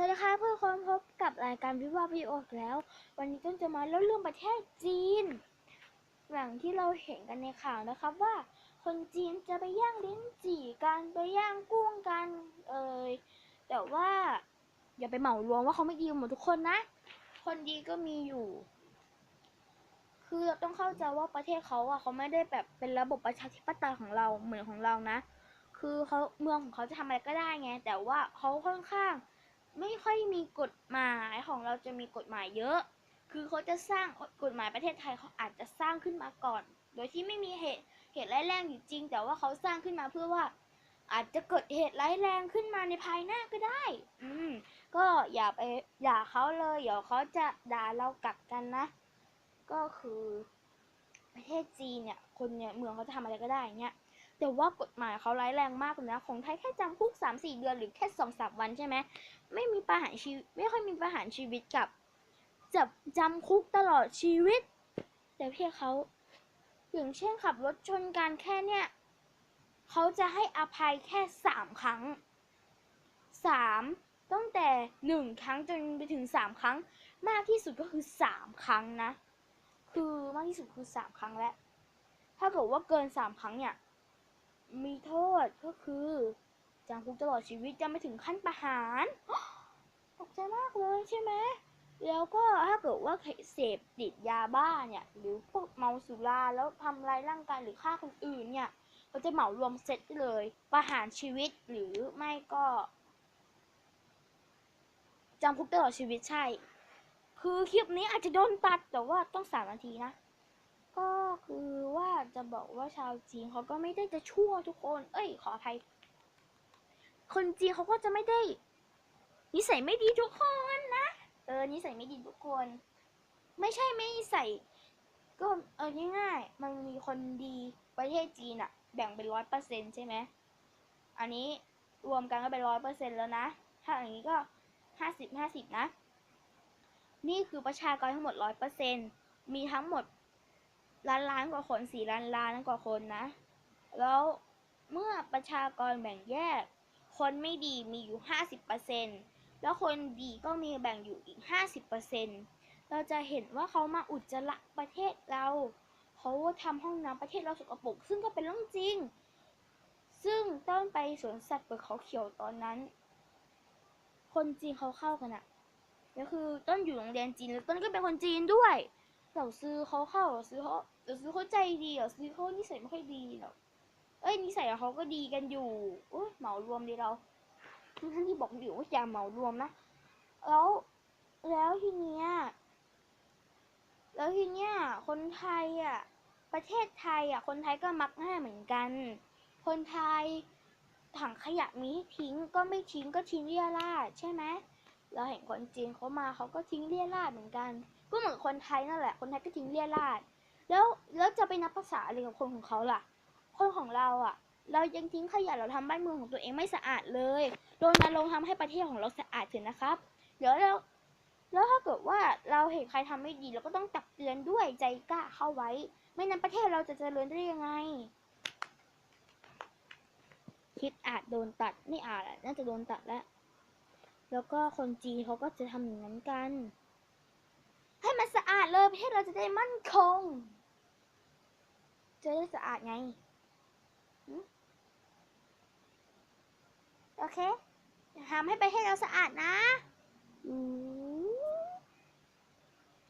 สวัสดีค่ะเพื่อนคนพบกับรายการวิวาพีโอแล้ว วันนี้ต้นจะมาเล่าเรื่องประเทศจีนอย่างที่เราเห็นกันในข่าวนะครับว่า คนจีนจะไปย่างลิ้นจี่กันไปย่างกุ้งกันเอ่ยแต่ว่าอย่าไปเหมารวมว่าเขาไม่ดีหมดทุกคนนะ คนดีก็มีอยู่ คือเราต้องเข้าใจว่าประเทศเขาอะเขาไม่ได้แบบเป็นระบบประชาธิปไตยของเราเหมือนของเรานะ คือเขาเมืองของเขาจะทำอะไรก็ได้ไง แต่ว่าเขาค่อนข้างไม่ค่อย มีกฎหมายของเราจะมีกฎหมายเยอะ คือเขาจะสร้างกฎหมายประเทศไทยเขาอาจจะสร้างขึ้นมาก่อน โดยที่ไม่มีเหตุเหตุร้ายแรงอยู่จริง แต่ว่าเขาสร้างขึ้นมาเพื่อว่า อาจจะเกิดเหตุร้ายแรงขึ้นมาในภายหน้าก็ได้ อืม ก็อย่าไปด่าเขาเลย เดี๋ยวเขาจะด่าเรากลับกันนะ ก็คือประเทศจีนเนี่ย คนเนี่ยเมืองเขาจะทำอะไรก็ได้เนี่ย แต่ว่ากฎหมายเขาร้ายแรงมากเลยนะ ของไทยแค่จำคุกสามสี่เดือนหรือแค่สองสามวันใช่ไหม ไม่มีประหารชีวิต ไม่ค่อยมีประหารชีวิตกับจับจำคุกตลอดชีวิต แต่เพียเขาอย่างเช่นขับรถชนกันแค่เนี่ยเขาจะให้อภัยแค่สามครั้งสามตั้งแต่หนึ่งครั้งจนไปถึงสามครั้ง มากที่สุดก็คือสามครั้งนะ คือมากที่สุดคือสามครั้งแล้ว ถ้าเกิดว่าเกินสามครั้งเนี่ย มีโทษก็คือจำคุกตลอดชีวิตจะไม่ถึงขั้นประหารตกใจมากเลยใช่ไหมแล้วก็ถ้าเกิดว่าเสพติดยาบ้าเนี่ย หรือพวกเมาสุราแล้วทำร้ายร่างกายหรือฆ่าคนอื่นเนี่ยเขาจะเหมารวมเสร็จเลย ประหารชีวิตหรือไม่ก็จำคุกตลอดชีวิตใช่ คือคลิปนี้อาจจะโดนตัดแต่ว่าต้องสามนาทีนะ ก็คือว่าจะบอกว่าชาวจีนเขาก็ไม่ได้จะชั่วทุกคน เอ้ย ขออภัย คนจีนเขาก็จะไม่ได้ นิสัยไม่ดีทุกคนนะ เออ นิสัยไม่ดีทุกคน ไม่ใช่ไม่นิสัยก็เออง่ายๆมันมีคนดีประเทศจีนอะแบ่งเป็นร้อยเปอร์เซ็นใช่ไหม อันนี้รวมกันก็เป็นร้อยเปอร์เซ็นแล้วนะ ถ้าอย่างนี้ก็ห้าสิบห้าสิบนะ นี่คือประชากรทั้งหมดร้อยเปอร์เซ็นมีทั้งหมด ล้านล้านกว่าคนสี่ล้านล้านกว่าคนนะ แล้วเมื่อประชากรแบ่งแยก คนไม่ดีมีอยู่ห้าสิบเปอร์เซ็นแล้วคนดีก็มีแบ่งอยู่อีกห้าสิบเปอร์เซ็นเราจะเห็นว่าเขามาอุจจาระประเทศเราเขาทำห้องน้ำประเทศเราสกปรกซึ่งก็เป็นเรื่องจริง ซึ่งต้นไปสวนสัตว์เปิดเขาเขียวตอนนั้น คนจีนเขาเข้ากันอะแล้วคือต้นอยู่โรงเรียนจีนแล้วต้นก็เป็นคนจีนด้วย เราซื้อเขาเข้าเราซื้อเขาเราซื้อเขาใจดีเราซื้อเขานิสัยไม่ค่อยดีหรอกเอ้ยนิสัยเขาก็ดีกันอยู่อุ้ยเหมารวมดีเราทั้งที่บอกอยู่ว่าอย่าเหมารวมนะแล้วแล้วทีเนี้ยแล้วทีเนี้ยคนไทยอะประเทศไทยอะคนไทยก็มักง่ายเหมือนกัน คนไทยถังขยะมีให้ทิ้งก็ไม่ทิ้งก็ทิ้งเรี่ยราดใช่ไหมเราเห็นคนจีนเขามาเขาก็ทิ้งเรี่ยราดเหมือนกัน ก็เหมือนคนไทยนั่นแหละ คนไทยก็ทิ้งเรี่ยราดแล้วแล้วจะไปนับภาษาอะไรกับคนของเขาล่ะ คนของเราอะ เรายังทิ้งขยะเราทำบ้านเมืองของตัวเองไม่สะอาดเลยโดนลงค์ทำให้ประเทศของเราสะอาดเถอะนะครับ เดี๋ยวแล้วแล้วถ้าเกิดว่าเราเห็นใครทำไม่ดีเราก็ต้องตักเตือนด้วยใจกล้าเข้าไว้ ไม่นั้นประเทศเราจะเจริญได้ยังไง คลิปอาจโดนตัดไม่อาจน่าจะโดนตัดแล้ว แล้วก็คนจีนเขาก็จะทำอย่างนั้นกัน ให้มันสะอาดเลยประเทเราจะได้มั่นคง จะได้สะอาดไง โอเคทำให้ประเทศเราสะอาดนะ อืม